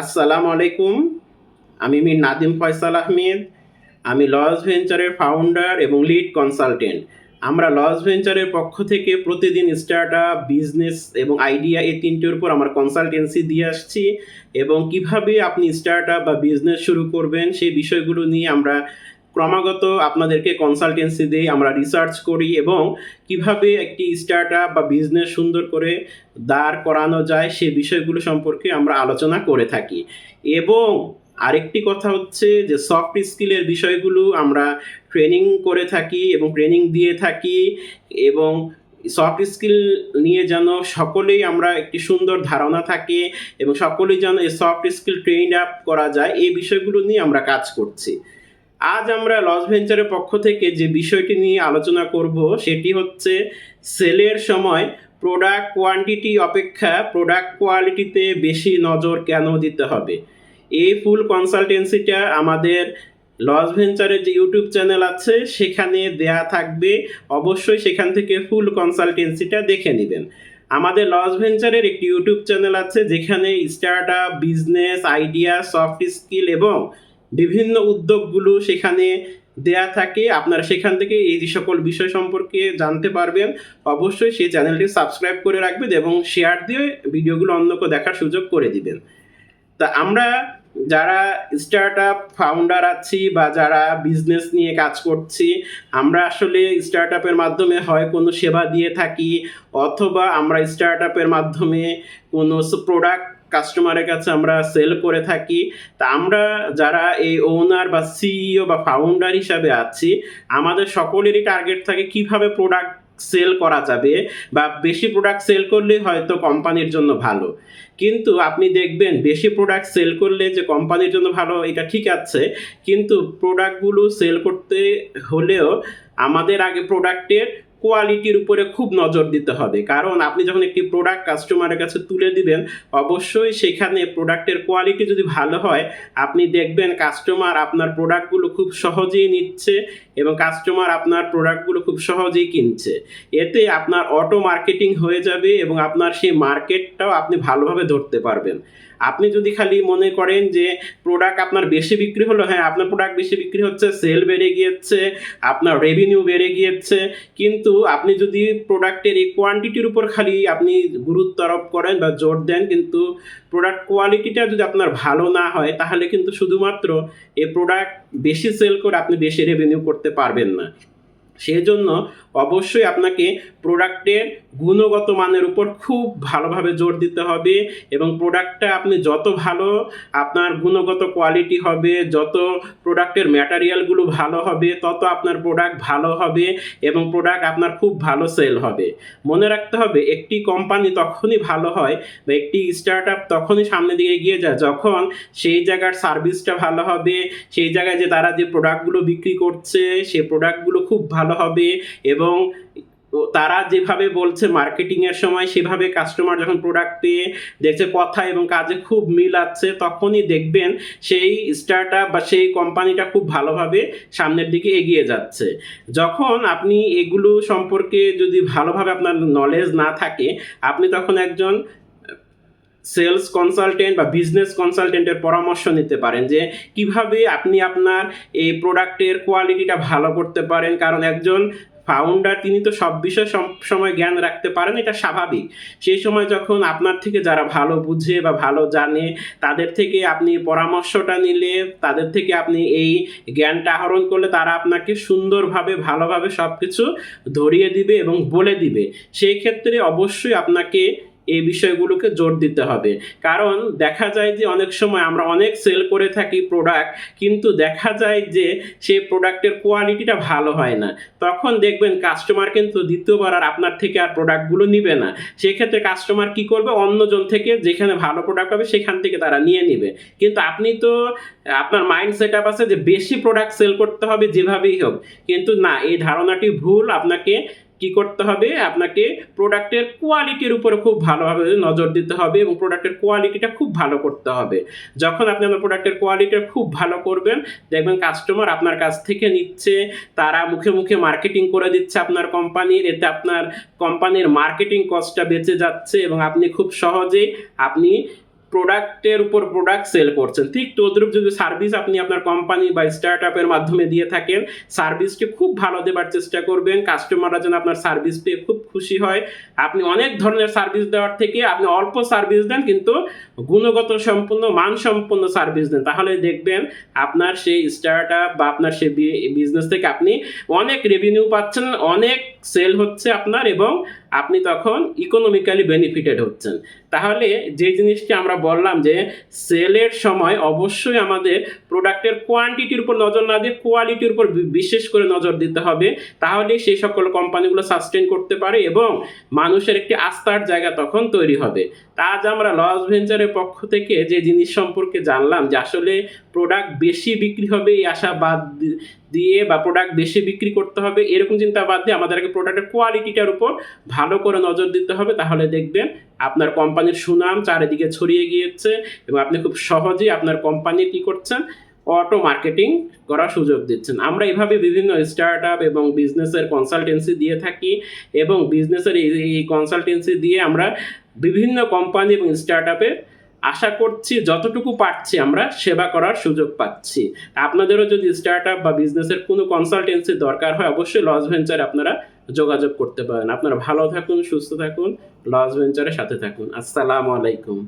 আসসালামু আলাইকুম। আমি মির নাদিম ফয়সাল আহমেদ। আমি লস ভেঞ্চারের ফাউন্ডার এবং লিড কনসালটেন্ট আমরা লস ভেঞ্চারের পক্ষ থেকে প্রতিদিন স্টার্ট আপ বিজনেস এবং আইডিয়া এই তিনটের উপর আমার কনসালটেন্সি দিয়ে আসছি এবং কীভাবে আপনি স্টার্ট আপ বা বিজনেস শুরু করবেন সেই বিষয়গুলো নিয়ে আমরা ক্রমাগত আপনাদেরকে কনসালটেন্সি দিই আমরা রিসার্চ করি এবং কীভাবে একটি স্টার্ট আপ বা বিজনেস সুন্দর করে দাঁড় করানো যায় সে বিষয়গুলো সম্পর্কে আমরা আলোচনা করে থাকি। এবং আরেকটি কথা হচ্ছে যে সফট স্কিলের বিষয়গুলো আমরা ট্রেনিং করে থাকি এবং ট্রেনিং দিয়ে থাকি এবং সফট স্কিল নিয়ে যেন সকলেই আমরা একটি সুন্দর ধারণা থাকে এবং সকলেই যেন এই সফট স্কিল ট্রেন আপ করা যায়, এই বিষয়গুলো নিয়ে আমরা কাজ করছি। আজ আমরা লস ভেঞ্চারের পক্ষ থেকে যে বিষয়টি নিয়ে আলোচনা করব, সেটি হচ্ছে সেলের সময় প্রোডাক্ট কোয়ান্টিটি অপেক্ষা প্রোডাক্ট কোয়ালিটিতে বেশি নজর কেন দিতে হবে? এই ফুল কনসালটেন্সিটা আমাদের লস ভেঞ্চারের যে ইউটিউব চ্যানেল আছে, সেখানে দেয়া থাকবে। অবশ্যই সেখান থেকে ফুল কনসালটেন্সিটা দেখে নেবেন। আমাদের লস ভেঞ্চারের একটি ইউটিউব চ্যানেল আছে, যেখানে start up business idea soft skill এবং বিভিন্ন উদ্যোগগুলো সেখানে দেয়া থাকে। আপনারা সেখান থেকে এই যে সকল বিষয় সম্পর্কে জানতে পারবেন, অবশ্যই সেই চ্যানেলটি সাবস্ক্রাইব করে রাখবেন এবং শেয়ার দিয়ে ভিডিওগুলো অন্যকে দেখার সুযোগ করে দিবেন। তা আমরা যারা স্টার্ট আপ ফাউন্ডার আছি বা যারা বিজনেস নিয়ে কাজ করছি, আমরা আসলে স্টার্ট আপের মাধ্যমে হয় কোনো সেবা দিয়ে থাকি অথবা আমরা স্টার্ট আপের মাধ্যমে কোনো প্রোডাক্ট কাস্টমারের কাছে আমরা সেল করে থাকি, তা আমরা যারা এই ওনার বা সিইও বা ফাউন্ডার হিসাবে আছি, আমাদের সকলেরই টার্গেট থাকে কীভাবে প্রোডাক্ট সেল করা যাবে বা বেশি প্রোডাক্ট সেল করলে হয়তো কোম্পানির জন্য ভালো। কিন্তু আপনি দেখবেন বেশি প্রোডাক্ট সেল করলে যে কোম্পানির জন্য ভালো, এটা ঠিক আছে, কিন্তু প্রোডাক্টগুলো সেল করতে হলেও আমাদের আগে প্রোডাক্টের কোয়ালিটির উপরে খুব নজর দিতে হবে। কারণ আপনি যখন একটি প্রোডাক্ট কাস্টমারের কাছে তুলে দিবেন, অবশ্যই সেখানে প্রোডাক্টের কোয়ালিটি যদি ভালো হয়, আপনি দেখবেন কাস্টমার আপনার প্রোডাক্টগুলো খুব সহজেই নিচ্ছে এবং কাস্টমার আপনার প্রোডাক্টগুলো খুব সহজেই কিনছে। এতে আপনার অটো মার্কেটিং হয়ে যাবে এবং আপনার সেই মার্কেটটাও আপনি ভালোভাবে ধরতে পারবেন। আপনি যদি খালি মনে করেন যে প্রোডাক্ট আপনার বেশি বিক্রি হলো হ্যাঁ আপনার প্রোডাক্ট বেশি বিক্রি হচ্ছে সেল বেড়ে গিয়েছে, আপনার রেভিনিউ বেড়ে গিয়েছে, কিন্তু আপনি যদি প্রোডাক্টের এই কোয়ান্টিটির উপর খালি আপনি গুরুত্ব আরোপ করেন বা জোর দেন, কিন্তু প্রোডাক্ট কোয়ালিটিটা যদি আপনার ভালো না হয়, তাহলে কিন্তু শুধুমাত্র এই প্রোডাক্ট বেশি সেল করে আপনি বেশি রেভিনিউ করতে পারবেন না। সেজন্য অবশ্যই আপনাকে প্রোডাক্টের গুণগত মানের উপর খুব ভালোভাবে জোর দিতে হবে এবং প্রোডাক্টটা আপনি যত ভালো আপনার গুণগত কোয়ালিটি হবে, যত প্রোডাক্টের ম্যাটারিয়ালগুলো ভালো হবে, তত আপনার প্রোডাক্ট ভালো হবে এবং প্রোডাক্ট আপনার খুব ভালো সেল হবে। মনে রাখতে হবে, একটি কোম্পানি তখনই ভালো হয় বা একটি স্টার্ট আপ তখনই সামনের দিকে এগিয়ে যায় যখন সেই জায়গার সার্ভিসটা ভালো হবে, সেই জায়গায় যে তারা যে প্রোডাক্টগুলো বিক্রি করছে সেই প্রোডাক্টগুলো খুব ভালো হবে এবং তারা যেভাবে বলছে মার্কেটিং এর সময় সেভাবে কাস্টমার যখন প্রোডাক্ট পেয়ে দেখছে কথা এবং কাজে খুব মিল আছে, তখনই দেখবেন সেই স্টার্ট বা সেই কোম্পানিটা খুব ভালোভাবে সামনের দিকে এগিয়ে যাচ্ছে। যখন আপনি এগুলো সম্পর্কে যদি ভালোভাবে আপনার নলেজ না থাকে, আপনি তখন একজন সেলস কনসালটেন্ট বা বিজনেস কনসালটেন্টের পরামর্শ নিতে পারেন যে কীভাবে আপনি আপনার এই প্রোডাক্টের কোয়ালিটিটা ভালো করতে পারেন। কারণ একজন ফাউন্ডার, তিনি তো সব বিষয়ে সময় জ্ঞান রাখতে পারেন, এটা স্বাভাবিক। সেই সময় যখন আপনার থেকে যারা ভালো বুঝে বা ভালো জানে, তাদের থেকে আপনি পরামর্শটা নিলে, তাদের থেকে আপনি এই জ্ঞানটা আহরণ করলে তারা আপনাকে সুন্দরভাবে, ভালোভাবে সব কিছু ধরিয়ে দিবে এবং বলে দিবে। সেই ক্ষেত্রে অবশ্যই আপনাকে এই বিষয়গুলোকে জোর দিতে হবে। কারণ দেখা যায় যে অনেক সময় আমরা অনেক সেল করে থাকি প্রোডাক্ট কিন্তু দেখা যায় যে সেই প্রোডাক্টের কোয়ালিটিটা ভালো হয় না। তখন দেখবেন কাস্টমার কিন্তু দ্বিতীয়বার আর আপনার থেকে আর প্রোডাক্টগুলো নিবে না। সেক্ষেত্রে কাস্টমার কি করবে? অন্যজন থেকে যেখানে ভালো প্রোডাক্ট হবে সেখান থেকে তারা নিয়ে নিবে। কিন্তু আপনি তো, আপনার মাইন্ড সেট আপ আছে যে বেশি প্রোডাক্ট সেল করতে হবে যেভাবেই হোক। কিন্তু না, এই ধারণাটি ভুল। আপনাকে কি করতে হবে? আপনাকে প্রোডাক্টের কোয়ালিটির উপরে খুব ভালোভাবে নজর দিতে হবে এবং প্রোডাক্টের কোয়ালিটিটা খুব ভালো করতে হবে। যখন আপনি আপনার প্রোডাক্টের কোয়ালিটিটা খুব ভালো করবেন, দেখবেন কাস্টমার আপনার কাছ থেকে নিচ্ছে, তারা মুখে মুখে মার্কেটিং করে দিচ্ছে আপনার কোম্পানির এতে আপনার কোম্পানির মার্কেটিং কস্টটা বেঁচে যাচ্ছে এবং আপনি খুব সহজেই আপনি প্রোডাক্টের উপর প্রোডাক্ট সেল করছেন। ঠিক তদ্রুপ যদি সার্ভিস আপনি আপনার কোম্পানি বা স্টার্ট আপের মাধ্যমে দিয়ে থাকেন সার্ভিসটি খুব ভালো দেবার চেষ্টা করবেন। কাস্টমাররা যেন আপনার সার্ভিস পেয়ে খুব খুশি হয়। আপনি অনেক ধরনের সার্ভিস দেওয়ার থেকে আপনি অল্প সার্ভিস দেন, কিন্তু গুণগত সম্পূর্ণ মানসম্পন্ন সার্ভিস দেন। তাহলে দেখবেন আপনার সেই স্টার্ট আপ বা আপনার সেই বিজনেস থেকে আপনি অনেক রেভিনিউ পাচ্ছেন, অনেক সেল হচ্ছে আপনার এবং আপনি তখন ইকোনমিক্যালি বেনিফিটেড হচ্ছেন। তাহলে যে জিনিসটি আমরা বললাম যে সেলের সময় অবশ্যই আমাদের প্রোডাক্টের কোয়ান্টিটির উপর নজর না দিয়ে কোয়ালিটির উপর বিশেষ করে নজর দিতে হবে। তাহলে সেই সকল কোম্পানিগুলো সাস্টেন করতে পারে এবং মানুষের একটি আস্থার জায়গা তখন তৈরি হবে। তা আজ আমরা লস ভেঞ্চারের পক্ষ থেকে যে জিনিস সম্পর্কে জানলাম যে আসলে প্রোডাক্ট বেশি বিক্রি হবে এই আশা বাদ দিয়ে বা প্রোডাক্ট বেশি বিক্রি করতে হবে, এরকম চিন্তা বাদ দিয়ে আমাদেরকে প্রোডাক্টের কোয়ালিটিটার উপর ভালো করে নজর দিতে হবে। তাহলে দেখবেন আপনার কোম্পানির সুনাম চারিদিকে ছড়িয়ে গিয়েছে এবং আপনি খুব সহজেই আপনার কোম্পানি কী করছেন? অটো মার্কেটিং করার সুযোগ দিচ্ছেন। আমরা এভাবে বিভিন্ন স্টার্ট আপ এবং বিজনেসের কনসালটেন্সি দিয়ে থাকি এবং বিজনেসের এই কনসালটেন্সি দিয়ে আমরা বিভিন্ন কোম্পানি এবং স্টার্ট আপে আশা করছি যতটুকু পারছি আমরা সেবা করার সুযোগ পাচ্ছি। আপনাদেরও যদি স্টার্ট বা বিজনেসের কোনো কনসালটেন্সি দরকার হয়, অবশ্যই লস ভেঞ্চারে আপনারা যোগাযোগ করতে পারেন। আপনারা ভালো থাকুন, সুস্থ থাকুন লস ভেঞ্চারের সাথে থাকুন। আসসালামু আলাইকুম।